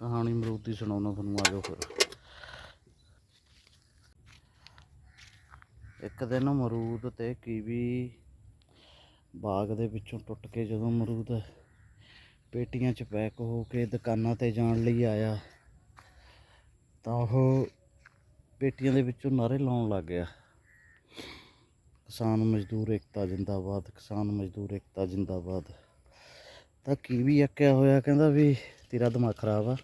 ਕਹਾਣੀ ਮਰੂਦ ਦੀ ਸੁਣਾਉਣਾ ਤੁਹਾਨੂੰ, ਆ ਜਾਓ ਫਿਰ। ਇੱਕ ਦਿਨ ਅਮਰੂਦ ਤੇ ਕੀਵੀ ਬਾਗ ਦੇ ਵਿੱਚੋਂ ਟੁੱਟ ਕੇ ਜਦੋਂ ਮਰੂਦ ਪੇਟੀਆਂ 'ਚ ਪੈਕ ਹੋ ਕੇ ਦੁਕਾਨਾਂ ਤੇ ਜਾਣ ਲਈ ਆਇਆ, ਤਾਂ ਉਹ ਪੇਟੀਆਂ ਦੇ ਵਿੱਚੋਂ ਨਾਰੇ ਲਾਉਣ ਲੱਗ ਗਿਆ। ਕਿਸਾਨ ਮਜ਼ਦੂਰ ਏਕਤਾ ਜਿੰਦਾਬਾਦ, ਕਿਸਾਨ ਮਜ਼ਦੂਰ ਏਕਤਾ ਜਿੰਦਾਬਾਦ। ਤਾਂ ਕੀ ਵੀ ਅੱਕਿਆ ਹੋਇਆ, ਕਹਿੰਦਾ ਵੀ ਤੇਰਾ ਦਿਮਾਗ ਖਰਾਬ ਆ।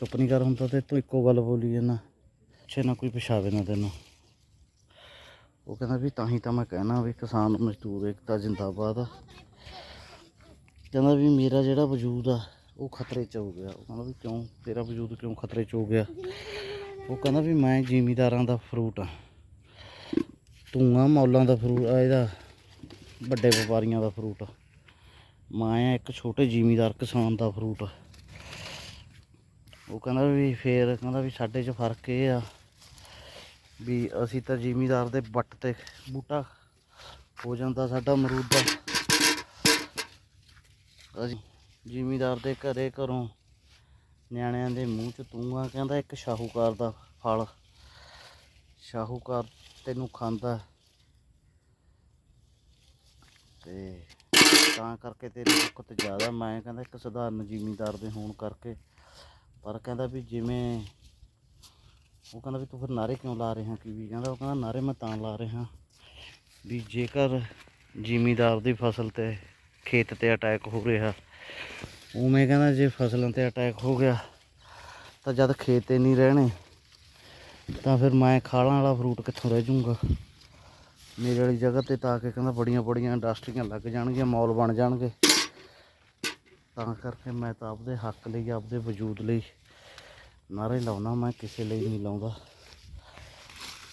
ਚੁੱਪ ਨਹੀਂ ਕਰ ਹੁੰਦਾ ਤੇ ਤੂੰ ਇੱਕੋ ਗੱਲ ਬੋਲੀ ਜਾਂਦਾ। ਪਿੱਛੇ ਨਾ ਕੋਈ ਪਛਾਵੇ ਨਾ ਤੈਨੂੰ। ਉਹ ਕਹਿੰਦਾ ਵੀ ਤਾਂ ਹੀ ਤਾਂ ਮੈਂ ਕਹਿਣਾ ਵੀ ਕਿਸਾਨ ਮਜ਼ਦੂਰ ਏਕਤਾ ਜਿੰਦਾਬਾਦ ਆ। ਕਹਿੰਦਾ ਵੀ ਮੇਰਾ ਜਿਹੜਾ ਵਜੂਦ ਆ, ਉਹ ਖਤਰੇ 'ਚ ਹੋ ਗਿਆ। ਉਹ ਕਹਿੰਦਾ ਵੀ ਕਿਉਂ? ਤੇਰਾ ਵਜੂਦ ਕਿਉਂ ਖਤਰੇ 'ਚ ਹੋ ਗਿਆ? ਉਹ ਕਹਿੰਦਾ ਵੀ ਮੈਂ ਜ਼ਿਮੀਦਾਰਾਂ ਦਾ ਫਰੂਟ ਆ। ਤੂੰ ਆ ਮੌਲਾਂ ਦਾ ਫਰੂਟ ਆ ਇਹਦਾ ਵੱਡੇ ਵਪਾਰੀਆਂ ਦਾ ਫਰੂਟ ਆ। ਮੈਂ ਇੱਕ ਛੋਟੇ ਜ਼ਿਮੀਦਾਰ ਕਿਸਾਨ ਦਾ ਫਰੂਟ ਉਹ ਕਹਿੰਦਾ ਵੀ ਫੇਰ ਕਹਿੰਦਾ ਵੀ ਸਾਡੇ 'ਚ ਫ਼ਰਕ ਇਹ ਆ ਵੀ ਅਸੀਂ ਤਾਂ ਜ਼ਿਮੀਦਾਰ ਦੇ ਵੱਟ ਤੇ ਬੂਟਾ ਹੋ ਜਾਂਦਾ ਸਾਡਾ ਅਮਰੂਦ ਦਾ ਅਸੀਂ ਜ਼ਿਮੀਦਾਰ ਦੇ ਘਰੇ ਘਰੋਂ ਨਿਆਣਿਆਂ ਦੇ ਮੂੰਹ 'ਚ ਤੂੰ ਕਹਿੰਦਾ ਇੱਕ ਸ਼ਾਹੂਕਾਰ ਦਾ ਫਲ। ਸ਼ਾਹੂਕਾਰ ਤੈਨੂੰ ਖਾਂਦਾ। ਤੇ ਤਾਂ ਕਰਕੇ ਤੇਰੀ ਭੁੱਖ ਜ਼ਿਆਦਾ ਮੈਂ ਕਹਿੰਦਾ ਇੱਕ ਸਧਾਰਨ ਜ਼ਿਮੀਦਾਰ ਦੇ ਹੋਣ ਕਰਕੇ। ਪਰ ਕਹਿੰਦਾ ਵੀ ਜਿਵੇਂ ਉਹ ਕਹਿੰਦਾ ਵੀ ਤੂੰ ਫਿਰ ਨਾਰੇ ਕਿਉਂ ਲਾ ਰਿਹਾ ਕੀ ਵੀ? ਕਹਿੰਦਾ ਉਹ ਕਹਿੰਦਾ ਨਾਰੇ ਮੈਂ ਤਾਂ ਲਾ ਰਿਹਾ। ਵੀ ਜੇਕਰ ਜ਼ਿਮੀਦਾਰ ਦੀ ਫਸਲ ਤੇ ਖੇਤ ਤੇ ਅਟੈਕ ਹੋ ਰਿਹਾ, ਉਵੇਂ ਕਹਿੰਦਾ ਜੇ ਫਸਲਾਂ ਤੇ ਅਟੈਕ ਹੋ ਗਿਆ, ਤਾਂ ਜਦ ਖੇਤ 'ਤੇ ਨਹੀਂ ਰਹਿਣੇ, ਤਾਂ ਫਿਰ ਮੈਂ ਖਾਲਾਂ ਵਾਲਾ ਫਰੂਟ ਕਿੱਥੋਂ ਰਹਿ ਜਾਊਂਗਾ? ਮੇਰੇ ਵਾਲੀ ਜਗ੍ਹਾ ਤੇ ਤਾਂ ਕਿ ਕਹਿੰਦਾ ਬੜੀਆਂ ਬੜੀਆਂ ਇੰਡਸਟਰੀਆਂ ਲੱਗ ਜਾਣਗੀਆਂ, ਮੌਲ ਬਣ ਜਾਣਗੇ। ਤਾਂ ਕਰਕੇ ਮੈਂ ਤਾਂ ਆਪਦੇ ਹੱਕ ਲਈ, ਆਪਦੇ ਵਜੂਦ ਲਈ ਨਾਰੇ ਲਾਉਣਾ ਮੈਂ ਕਿਸੇ ਲਈ ਨਹੀਂ ਲਾਉਂਦਾ।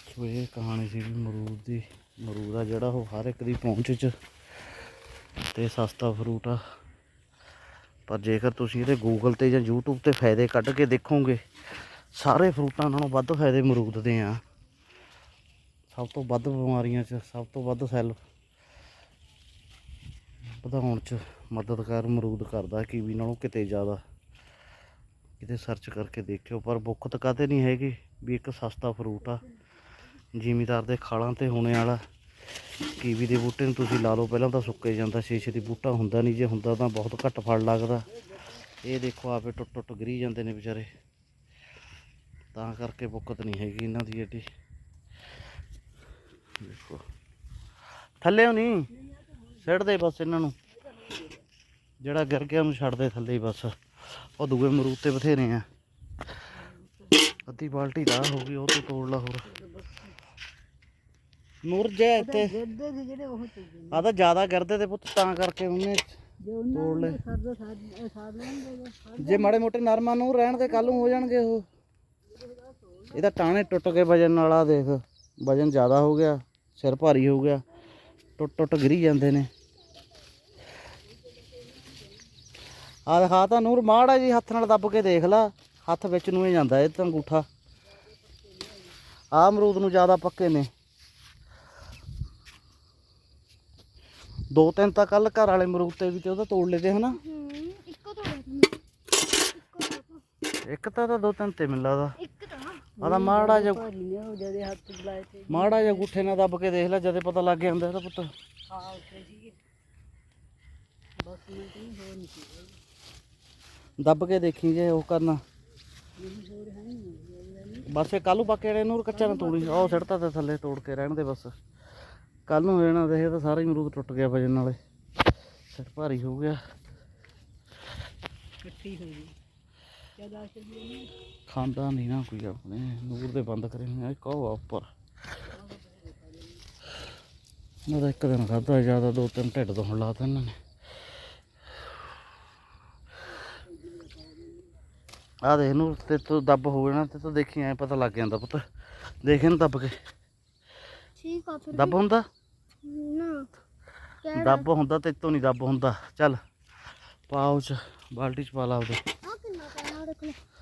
ਸੋ ਇਹ ਕਹਾਣੀ ਸੀ ਵੀ ਮਰੂਦ ਦੀ, ਮਰੂਦ ਆ ਜਿਹੜਾ ਉਹ ਹਰ ਇੱਕ ਦੀ ਪਹੁੰਚ 'ਚ ਤੇ ਸਸਤਾ ਫਰੂਟ ਆ। ਪਰ ਜੇਕਰ ਤੁਸੀਂ ਇਹਦੇ ਗੂਗਲ ਤੇ ਜਾਂ YouTube ਤੇ ਫਾਇਦੇ ਕੱਢ ਕੇ ਦੇਖੋਗੇ, ਸਾਰੇ ਫਰੂਟਾਂ ਨਾਲੋਂ ਵੱਧ ਫਾਇਦੇ ਮਰੂਦ ਦੇ ਆ। ਸਭ ਤੋਂ ਵੱਧ ਬਿਮਾਰੀਆਂ 'ਚ, ਸਭ ਤੋਂ ਵੱਧ ਸੈੱਲ ਵਧਾਉਣ 'ਚ ਮਦਦਗਾਰ ਅਮਰੂਦ ਕਰਦਾ, ਕੀਵੀ ਨਾਲੋਂ ਕਿਤੇ ਜ਼ਿਆਦਾ। ਕਿਤੇ ਸਰਚ ਕਰਕੇ ਦੇਖਿਓ, ਪਰ ਬੁੱਕਤ ਕਾਤੇ ਨਹੀਂ ਹੈਗੀ ਵੀ ਇੱਕ ਸਸਤਾ ਫਰੂਟ ਆ। ਜ਼ਿਮੀਦਾਰ ਦੇ ਖਾਲਾਂ ਤੇ ਹੋਣੇ ਵਾਲਾ ਕੀਵੀ ਦੇ ਬੂਟੇ ਨੂੰ ਤੁਸੀਂ ਲਾ ਲਓ, ਪਹਿਲਾਂ ਤਾਂ ਸੁੱਕੇ ਜਾਂਦਾ ਸ਼ੀਸ਼ੇ ਦੀ ਬੂਟਾ ਹੁੰਦਾ ਨਹੀਂ, ਜੇ ਹੁੰਦਾ ਤਾਂ ਬਹੁਤ ਘੱਟ ਫਲ ਲੱਗਦਾ। ਇਹ ਦੇਖੋ ਆਪੇ ਟੁੱਟ ਟੁੱਟ ਗਰੀ ਜਾਂਦੇ ਨੇ ਵਿਚਾਰੇ। ਤਾਂ ਕਰਕੇ ਬੁੱਕਤ ਨਹੀਂ ਹੈਗੀ ਇਹਨਾਂ ਦੀ ਏਡੀ ਦੇਖੋ ਥੱਲੇ ਨਹੀਂ ਛੱਡ ਦੇ ਬਸ ਇਹਨਾਂ ਨੂੰ। ਜਿਹੜਾ ਗਿਰ ਗਿਆ ਉਹਨੂੰ ਛੱਡਦੇ ਥੱਲੇ ਹੀ ਬਸ। ਉਹ ਦੂਏ ਮਰੂਦ ਤੇ ਬਥੇਰੇ ਆ। ਅੱਧੀ ਬਾਲਟੀ ਦਾ ਹੋ ਗਈ, ਉਹ ਤੋਂ ਤੋੜ ਲਾ ਹੋਰ। ਨੂਰ ਜੇ ਇੱਥੇ। ਆ ਤਾਂ ਜ਼ਿਆਦਾ ਗਿਰਦੇ ਤੇ ਪੁੱਤ, ਤਾਂ ਕਰਕੇ ਉਹਨੇ ਤੋੜ ਲੈ ਜੇ ਮਾੜੇ ਮੋਟੇ ਨਰਮਾਂ ਨੂੰ ਰਹਿਣ ਦੇ ਕੱਲ ਨੂੰ ਹੋ ਜਾਣਗੇ ਉਹ। ਇਹਦਾ ਟਾਣੇ ਟੁੱਟ ਕੇ ਵਜਨ ਵਾਲਾ, ਦੇਖ। ਵਜਨ ਜ਼ਿਆਦਾ ਹੋ ਗਿਆ ਸਿਰ ਭਾਰੀ ਹੋ ਗਿਆ ਟੁੱਟ ਟੁੱਟ ਗਿਰੀ ਜਾਂਦੇ ਨੇ। ਆ ਦਿਖਾ ਤਾਂ ਨੂਰ ਮਾੜਾ ਜੀ ਹੱਥ ਨਾਲ ਦੱਬ ਕੇ ਦੇਖ ਲਾ ਹੱਥ ਵਿੱਚ ਨੂੰ ਹੀ ਜਾਂਦਾ ਇਹ ਤਾਂ ਅੰਗੂਠਾ। ਆ ਅਮਰੂਦ ਨੂੰ ਜ਼ਿਆਦਾ ਪੱਕੇ ਨੇ। ਦੋ ਤਿੰਨ ਤਾਂ ਕੱਲ ਘਰ ਵਾਲੇ ਅਮਰੂਦ ਤੇ ਵੀ ਤੇ ਉਹਦਾ ਤੋੜ ਲਏ ਤੇ ਹਨਾ। ਇੱਕੋ ਤੂੰ ਇੱਕ ਤਾਂ ਤਾਂ ਦੋ ਤਿੰਨ ਤੇ ਮਿਲ ਤਾਂ ਆਦਾ ਮਾੜਾ ਜਿਹਾ ਭਾਰੀ ਨੇ ਉਹ ਜਦੇ ਹੱਥ ਬੁਲਾਏ ਤੇ। ਮਾੜਾ ਜਿਹਾ ਗੁੱਠੇ ਨਾਲ ਦੱਬ ਕੇ ਦੇਖ ਲੈ ਜਦੇ ਪਤਾ ਲੱਗ ਜਾਂਦਾ ਇਹਦਾ ਪੁੱਤ। ਖਾ ਉੱਤੇ ਸੀਗੇ। ਬਸ ਮੈਂ ਨਹੀਂ ਹੋ ਨਹੀਂ ਸੀ ਦੱਬ ਕੇ ਦੇਖੀ ਜੇ ਉਹ ਕਰਨਾ। ਮੇਰੀ ਹੋਰ ਹੈ ਨਹੀਂ ਬਸ ਇਹ ਕੱਲੂ ਪੱਕੇ ਨੇ ਨੂਰ ਕੱਚਾ ਨਾ ਤੋੜੀ ਉਹ ਸਿੱਟਤਾ ਤੇ ਥੱਲੇ ਤੋੜ ਕੇ ਰਹਿਣ ਦੇ ਬਸ। ਕੱਲ ਨੂੰ ਹੋ ਜਾਣਾ ਤੇ ਇਹ ਤਾਂ ਸਾਰਾ ਹੀ ਅਮਰੂਦ ਟੁੱਟ ਗਿਆ ਵਜਨ ਨਾਲੇ। ਸਿਰ ਭਾਰੀ ਹੋ ਗਿਆ। ਇਕੱਠੀ ਹੋ ਗਈ। ਆ ਖਾਂਦਾ ਨਹੀਂ ਨਾ ਕੋਈ ਆਪਣੇ ਨੂਰ ਦੇ ਬੰਦ ਕਰੇ ਹੋਏ ਆ ਆ ਉੱਪਰ। ਮੈਂ ਤਾਂ ਇੱਕ ਦਿਨ ਖਾਧਾ ਜ਼ਿਆਦਾ ਦੋ ਤਿੰਨ ਢਿੱਡ ਤੋਂ ਹੁਣ ਲਾਤਾ ਇਹਨਾਂ ਨੇ। ਆ ਦੇਖ ਨੂੰ ਤੇ ਤੂੰ ਦੱਬ ਹੋ ਜਾਣਾ ਤੇ ਤੂੰ ਦੇਖੀ ਐ ਪਤਾ ਲੱਗ ਜਾਂਦਾ ਪੁੱਤ। ਦੇਖ ਇਹਨੂੰ ਦੱਬ ਕੇ? ਠੀਕ ਆ ਫਿਰ ਦੱਬ ਹੁੰਦਾ? ਨਾ। ਦੱਬ ਹੁੰਦਾ ਤੇ ਤੋਂ ਨਹੀਂ ਦੱਬ ਹੁੰਦਾ। ਚੱਲ ਪਾਉ ਚ ਬਾਲਟੀ ਚ ਪਾ ਲਾ ਉਹਦੇ ਆ